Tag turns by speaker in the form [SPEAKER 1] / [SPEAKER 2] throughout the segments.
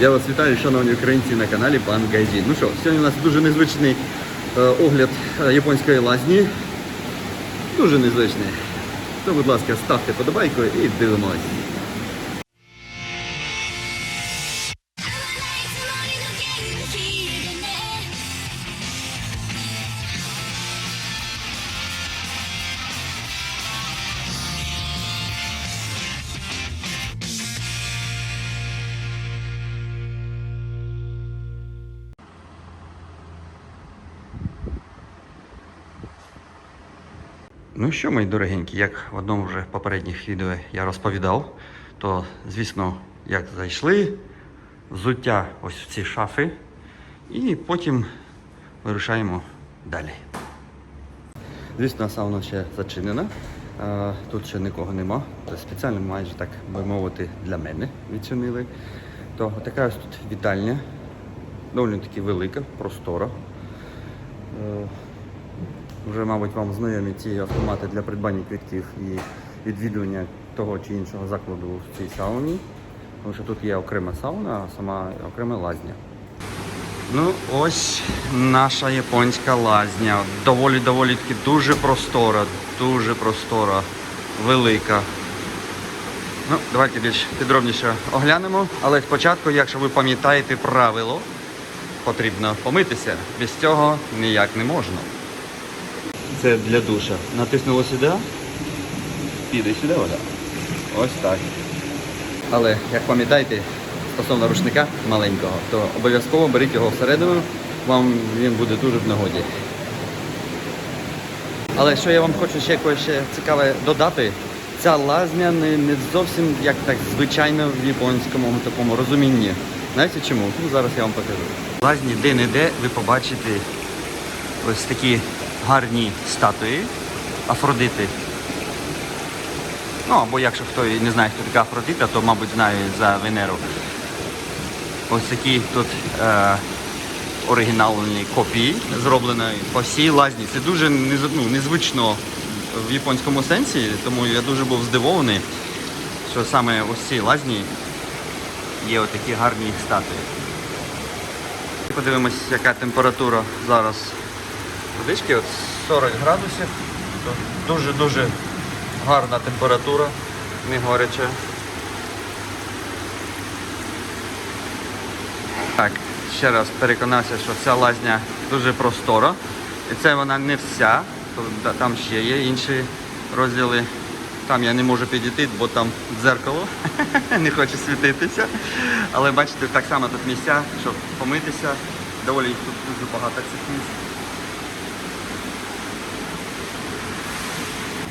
[SPEAKER 1] Я вас вітаю, шановні українці на каналі Пан Гайді. Ну що, сьогодні у нас дуже незвичний е, огляд е, японської лазні. Дуже незвичний. То, будь ласка, ставте подобайку і дивимось. Ну що, мої дорогенькі, як в одному вже попередніх відео я розповідав, то звісно, як зайшли, взуття ось в ці шафи, і потім вирушаємо далі. Звісно, сауна ще зачинена. Тут ще нікого нема. Спеціально майже так би мовити для мене відчинили. То така ось тут вітальня, доволі таки велика, простора. Вже, мабуть, вам знайомі ці автомати для придбання квитків і відвідування того чи іншого закладу в цій сауні. Тому що тут є окрема сауна, а сама окрема лазня. Ну, ось наша японська лазня. Доволі-доволі таки дуже простора, дуже простора, велика. Ну, давайте більш підробніше оглянемо. Але спочатку, якщо ви пам'ятаєте правило, потрібно помитися. Без цього ніяк не можна. Це для душа. Натиснуло сюди, піде сюди вода. Ось так. Але як пам'ятаєте, стосовно рушника маленького, то обов'язково беріть його всередину, вам він буде дуже в нагоді. Але що я вам хочу ще якось ще цікаве додати, ця лазня не, не зовсім як так звичайно в японському такому розумінні. Знаєте чому? Ну, зараз я вам покажу. Лазні де-не-де ви побачите ось такі гарні статуї Афродити. Ну, або якщо хто не знає, хто така Афродита, то, мабуть, знає за Венеру. Ось такі тут е, оригінальні копії зроблені по всій лазні. Це дуже ну, незвично в японському сенсі, тому я дуже був здивований, що саме ось цій лазні є отакі гарні статуї. Подивимось, яка температура зараз водички, от 40 градусів. Дуже-дуже гарна температура, не горяча. Так, ще раз переконався, що ця лазня дуже простора. І це вона не вся, там ще є інші розділи. Там я не можу підійти, бо там дзеркало, не хочу світитися. Але бачите, так само тут місця, щоб помитися. Доволі тут дуже багато цих місць.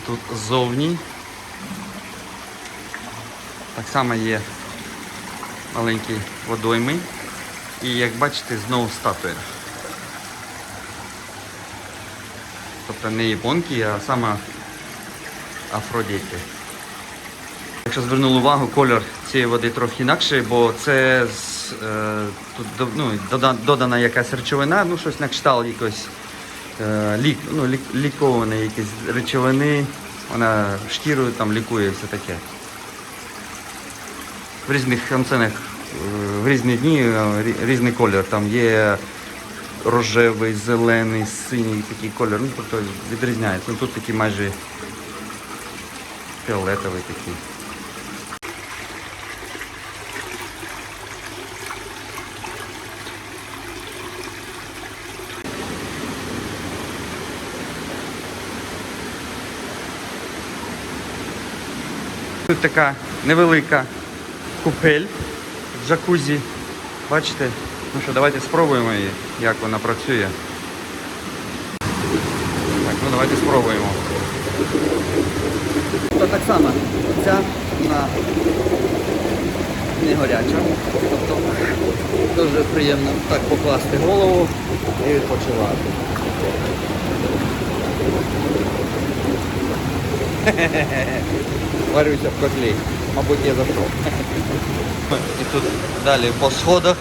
[SPEAKER 1] Тут ззовні. Так само є маленькі водойми. І як бачите, знову статуя. Тобто не японки, а саме Афродіти. Якщо звернули увагу, колір цієї води трохи інакший, бо це з, е, тут ну, дода- додана якась речовина, ну щось на кшталт якось лік, ну, лік, ліковані якісь речовини, вона шкірою там лікує все таке. В різних цінах, в різні дні е, різний колір. Там є рожевий, зелений, синій такий колір. Ну, тобто відрізняється. Ну, тут такий майже фіолетовий такий. Тут така невелика купель в джакузі. Бачите? Ну що, давайте спробуємо її, як вона працює. Так, ну давайте спробуємо. То так само, ця вона не гаряча. Тобто дуже приємно так покласти голову і відпочивати. Варюся в котлі. Мабуть, я за що. І тут далі по сходах.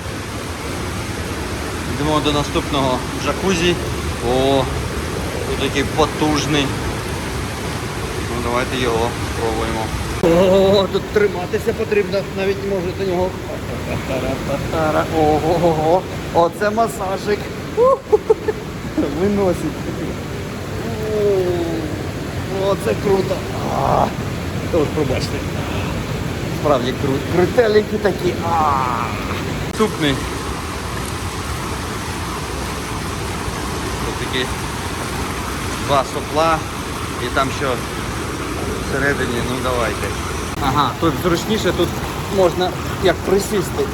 [SPEAKER 1] Йдемо до наступного джакузі. О, тут такий потужний. Ну давайте його спробуємо. О, тут триматися потрібно, навіть не можу до нього Тара. Ого, оце масажик. Виносить. Оце круто. А, От пробачте. Справді круто. Крутелики такі. Наступний. Тут такі два сопла і там що всередині, ну давайте. Ага, тут зручніше, тут можна як присісти.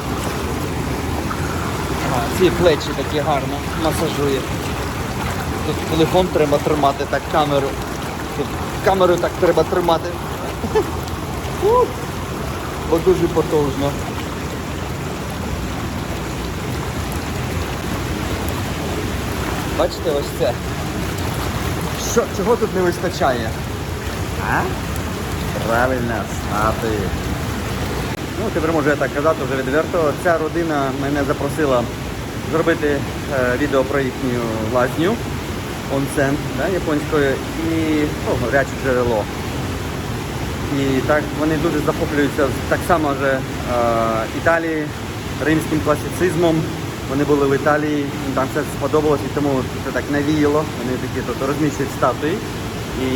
[SPEAKER 1] Ага, ці плечі такі гарно масажує. Тут телефон треба тримати, так камеру. Камеру так треба тримати. Бо дуже потужно. Бачите, ось це. Що, чого тут не вистачає? А? Правильно, стати. Ну, тепер можу я так казати вже відверто. Ця родина мене запросила зробити е, відео про їхню лазню онсен да, японською і ну, гаряче джерело. І так вони дуже захоплюються так само вже е, Італії, римським класицизмом. Вони були в Італії, там все сподобалось і тому це так навіяло. Вони такі тут розміщують статуї. І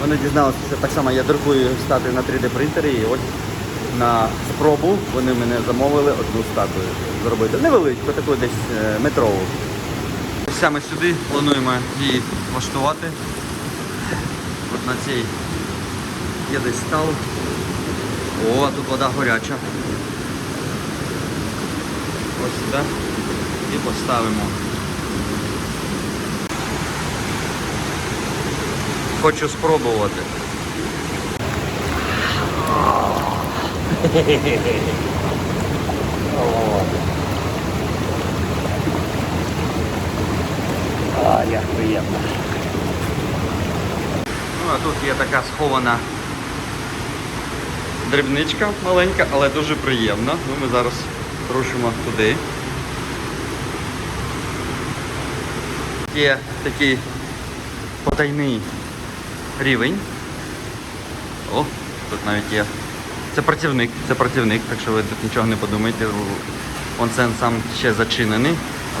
[SPEAKER 1] вони дізналися, що так само я друкую статуї на 3D принтері. І ось на спробу вони мене замовили одну статую зробити. Невеличку, таку десь е, Саме сюди плануємо її влаштувати. От на цій є десь стал. О, тут вода горяча. Ось сюди і поставимо. Хочу спробувати. А, як. Ну, а тут є така схована дрібничка маленька, але дуже приємна. Ну, ми зараз рушимо туди. Є такий потайний рівень. О, тут навіть є. Це працівник, це працівник, так що ви тут нічого не подумайте. Онсен сам ще зачинений.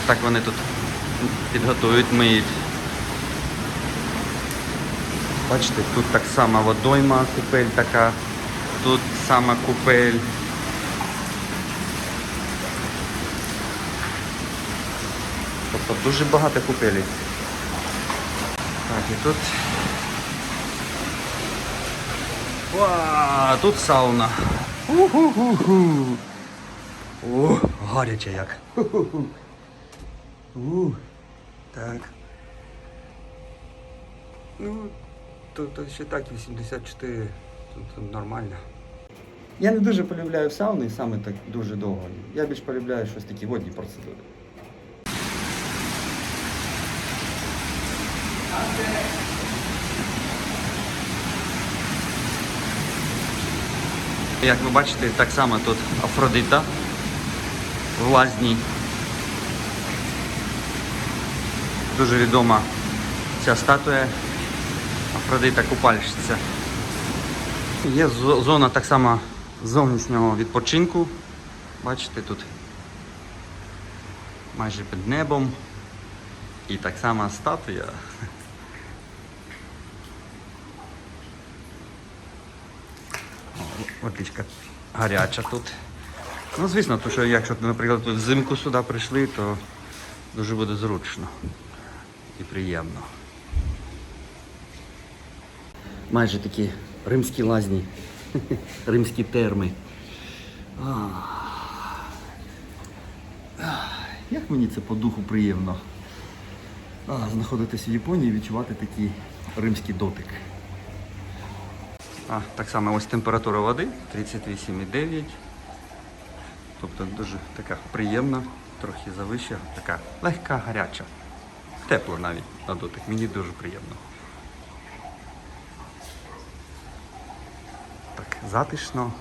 [SPEAKER 1] Отак вони тут підготують, миють. Бачите, тут так само водойма, купель така, тут сама купель. Тобто дуже багато купелів. Так, і тут. Ва, тут сауна. У-ху-ху-ху. О, гаряче як. Ху-ху-ху. Так. Ну, то, то ще так 84, тут, тут нормально. Я не дуже полюбляю сауни саме так дуже довго. Я більш полюбляю щось такі водні процедури. Як ви бачите, так само тут Афродита в лазні. Дуже відома ця статуя Афродита Купальщиця. Є зона так само зовнішнього відпочинку. Бачите, тут майже під небом. І так само статуя. Водичка гаряча тут. Ну, звісно, то що якщо, наприклад, взимку сюди прийшли, то дуже буде зручно і приємно. Майже такі римські лазні, римські терми. Як мені це по духу приємно. Знаходитись в Японії і відчувати такий римський дотик. А, так само ось температура води 38,9. Тобто дуже така приємна, трохи завища, така легка гаряча. Тепло навіть на дотик. Мені дуже приємно. Так, затишно.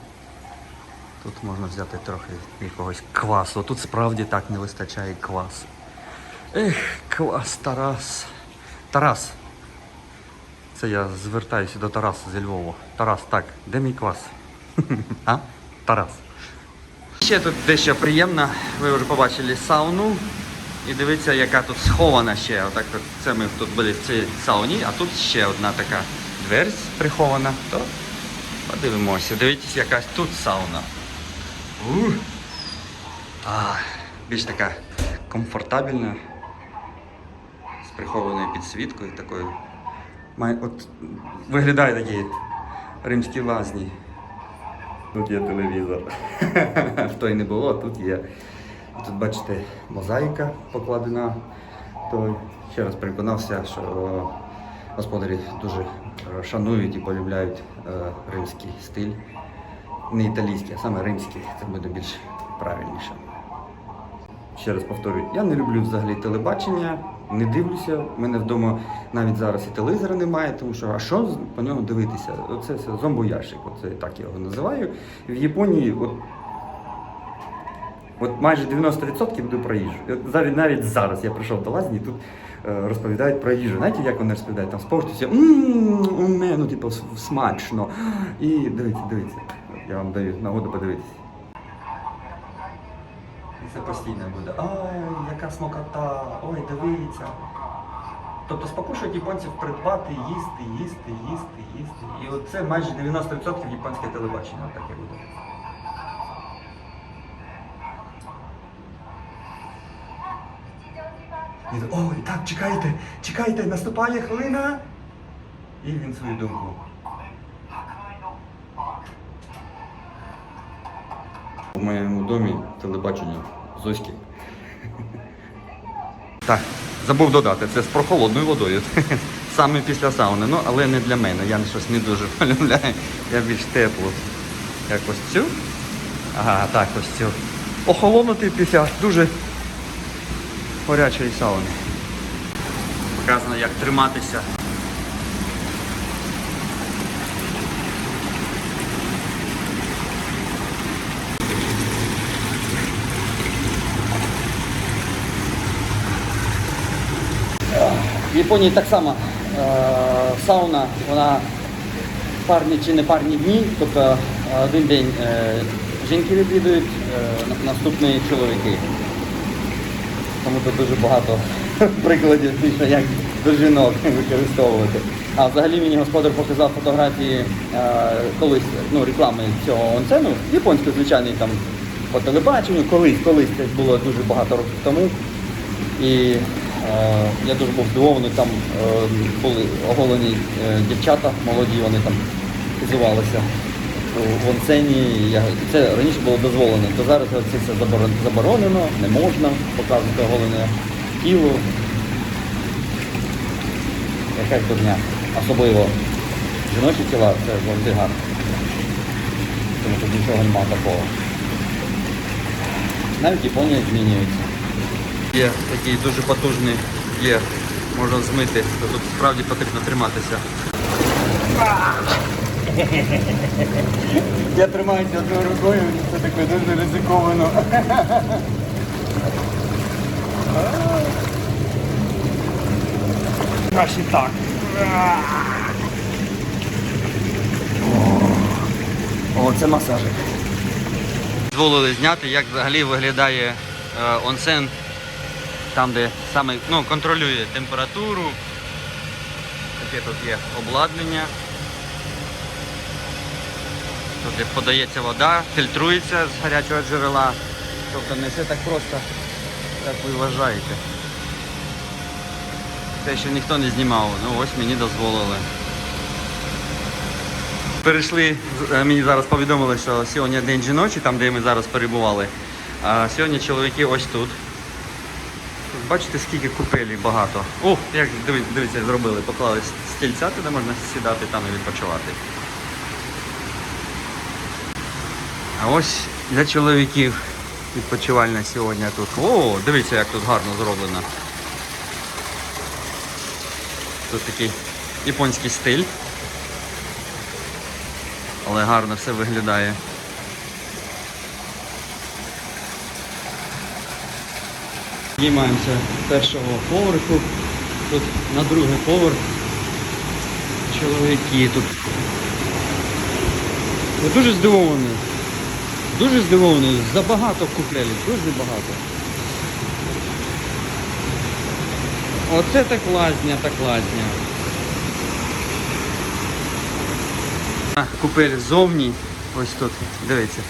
[SPEAKER 1] Тут можна взяти трохи якогось квасу. Тут справді так не вистачає квасу. Ех, квас, Тарас. Тарас. Це я звертаюся до Тараса зі Львова. Тарас, так, де мій квас? а? Тарас. ще тут дещо приємне. Ви вже побачили сауну. І дивіться, яка тут схована ще. Отак от це ми тут були в цій сауні, а тут ще одна така дверь прихована. То подивимося. Дивіться, якась тут сауна. Ух. А, більш така комфортабельна. З прихованою підсвіткою такою. Має, от, виглядає такі римські лазні. Тут є телевізор. В той не було, тут є. Тут бачите, мозаїка покладена. То ще раз переконався, що господарі дуже е, шанують і полюбляють е, римський стиль. Не італійський, а саме римський. Це буде більш правильніше. Ще раз повторюю, я не люблю взагалі телебачення, не дивлюся. У мене вдома навіть зараз і телевізора немає, тому що а що по ньому дивитися? Оце зомбоящик, оце так його називаю. В Японії от, от майже 90% буде про їжу. І От навіть, навіть зараз я прийшов до лазні, тут е, розповідають про їжу. Знаєте, як вони розповідають? Там мене, ну, типу, смачно. І дивіться, дивіться. Я вам даю нагоду подивитися. І це постійно буде. Ой, яка смокота, ой, дивіться. Тобто спокушують японців придбати, їсти, їсти, їсти, їсти. І от це майже 90% японське телебачення таке буде. І так, Ой, так, чекайте, чекайте, наступає хвилина. І він свою думку. У моєму домі телебачення Зоськи. Так, забув додати, це з прохолодною водою. Саме після сауни, ну але не для мене. Я щось не дуже полюбляю. Я більш теплу. Як ось цю. Ага, так, ось цю. Охолонути після дуже гарячої сауни. Показано, як триматися. В Японії так само е, сауна, вона парні чи не парні дні, тобто е, один день е, жінки відвідують, е, наступний чоловіки. Тому тут дуже багато прикладів, як до жінок використовувати. А взагалі мені господар показав фотографії е, колись ну, реклами цього онсену, японської, звичайний там по телебаченню, колись, колись це було дуже багато років тому. І е, я дуже був здивований, там е, були оголені е, дівчата молоді, вони там фізувалися у- в онсені. Це раніше було дозволено, то зараз це все заборонено, не можна показувати оголене тіло. Якась дурня. Особливо жіночі тіла це завжди гарно. Тому тут нічого немає такого. Навіть Японія змінюється. Є такий дуже потужний є, можна змити, то тут справді потрібно триматися. Я тримаюся одною рукою, це таке дуже ризиковано. Краще так. О, це масажик. Дозволили зняти, як взагалі виглядає е, онсен там, де саме ну, контролює температуру. Таке тут є обладнання. Тут де подається вода, фільтрується з гарячого джерела. Тобто не все так просто, як ви вважаєте. Те, що ніхто не знімав, ну ось мені дозволили. Перейшли, е, мені зараз повідомили, що сьогодні день жіночий, там де ми зараз перебували. А сьогодні чоловіки ось тут. Бачите, скільки купелів багато. О, як дивіться, зробили, поклали стільця, туди можна сідати там і відпочивати. А ось для чоловіків відпочивальна сьогодні тут. О, дивіться, як тут гарно зроблено. Тут такий японський стиль. Але гарно все виглядає. Піднімаємося першого поверху. Тут на другий поверх. Чоловіки тут. Я дуже здивований. Дуже здивований. Забагато куклелів, дуже багато. Оце так лазня, так лазня. Купель ззовні. Ось тут, дивіться.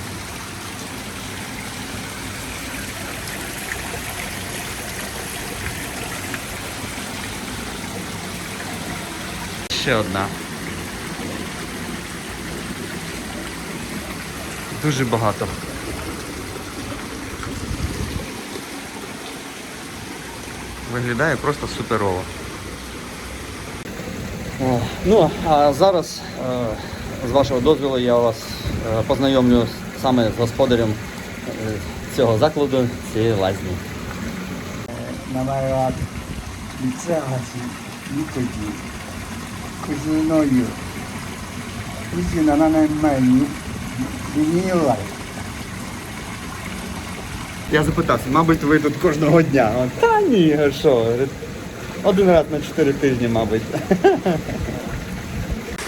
[SPEAKER 1] Ще одна. Дуже багато. Виглядає просто суперово. О, ну, а зараз, е, з вашого дозволу, я вас е, познайомлю саме з господарем е, цього закладу, цієї лазні.
[SPEAKER 2] 名前は三橋美久寺九十の湯27年前に Біліла.
[SPEAKER 1] Я запитався, мабуть, ви тут кожного дня. Та ні, що? Один раз на чотири тижні, мабуть.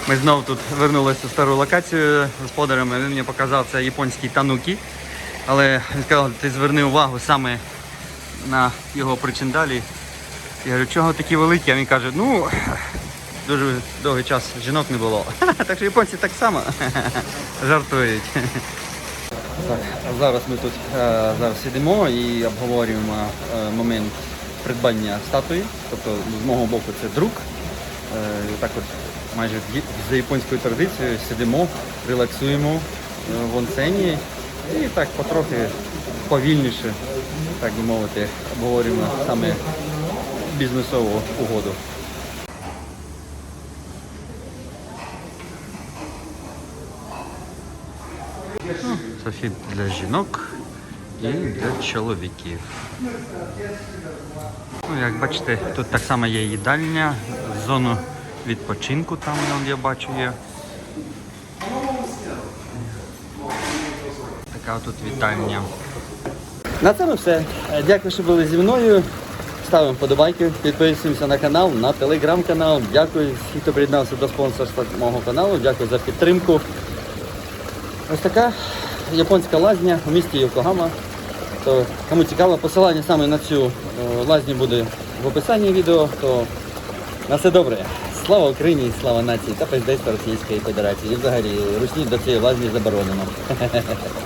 [SPEAKER 1] Ми знову тут вернулися в стару локацію з господарями. Він мені показав це японський танукі. Але він сказав, ти зверни увагу саме на його причиндалі. Я говорю, чого такі великі? А він каже, ну дуже довгий час жінок не було. Так що японці так само жартують. Так, зараз ми тут е, зараз сидимо і обговорюємо е, момент придбання статуї. Тобто з мого боку це друк. Е, так от майже за японською традицією сидимо, релаксуємо в онсені і так потрохи повільніше, так би мовити, обговорюємо саме бізнесову угоду. Це для жінок і для чоловіків. Ну, як бачите, тут так само є їдальня, зону відпочинку там я бачу є. Така тут вітальня. На цьому все. Дякую, що були зі мною. Ставимо вподобайки, підписуємося на канал, на телеграм-канал. Дякую всім, хто приєднався до спонсорства мого каналу. Дякую за підтримку. Ось така японська лазня у місті Йокогама. То, кому цікаво, посилання саме на цю е, лазню буде в описанні відео, то на все добре. Слава Україні, слава нації та президентства Російської Федерації. І взагалі русні до цієї лазні заборонено.